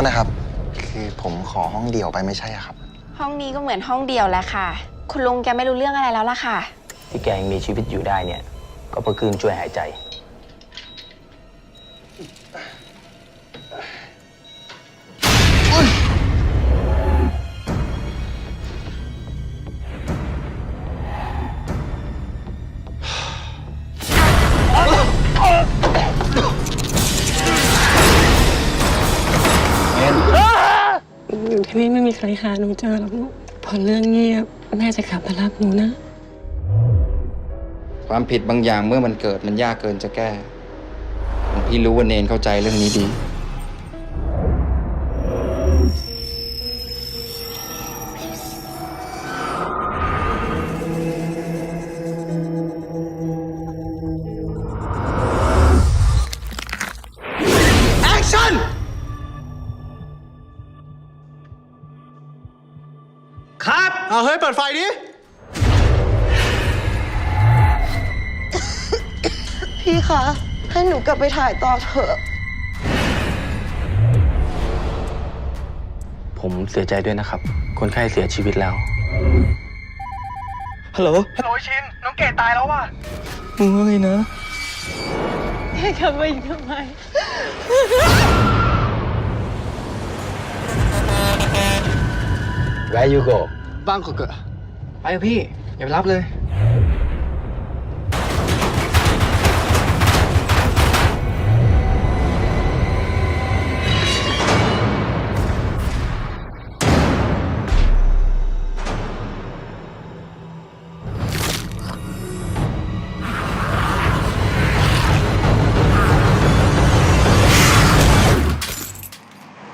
ษนะครับ คือผมขอห้องเดี่ยวไปไม่ใช่อะครับ ห้องนี้ก็เหมือนห้องเดียวแหละค่ะ คุณลุงแกไม่รู้เรื่องอะไรแล้วล่ะค่ะ ที่แกยังมีชีวิตอยู่ได้เนี่ย ก็เพราะคลื่นช่วยหายใจ ที่นี่ไม่มีใครหาหนูเจอหรอกลูกพอเรื่องเงียบแม่จะกลับมารับหนูนะ ความผิดบางอย่างเมื่อมันเกิดมันยากเกินจะแก้ พี่รู้ว่าเนนเข้าใจเรื่องนี้ดี เอาเฮ้ย เปิดไฟดิ พี่คะ ให้หนูกลับไปถ่ายต่อเถอะ ผมเสียใจด้วยนะครับ คนไข้เสียชีวิตแล้ว ฮัลโหล ฮัลโหลชิน น้องเกดตายแล้วว่ะ มึงว่าไงนะกลับมาอีกทำไม Where you go บ้างก็เกิดไปเถอะพี่ อย่าไปรับเลย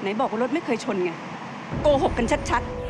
ไหนบอกว่ารถไม่เคยชนไง โกหกกันชัดๆ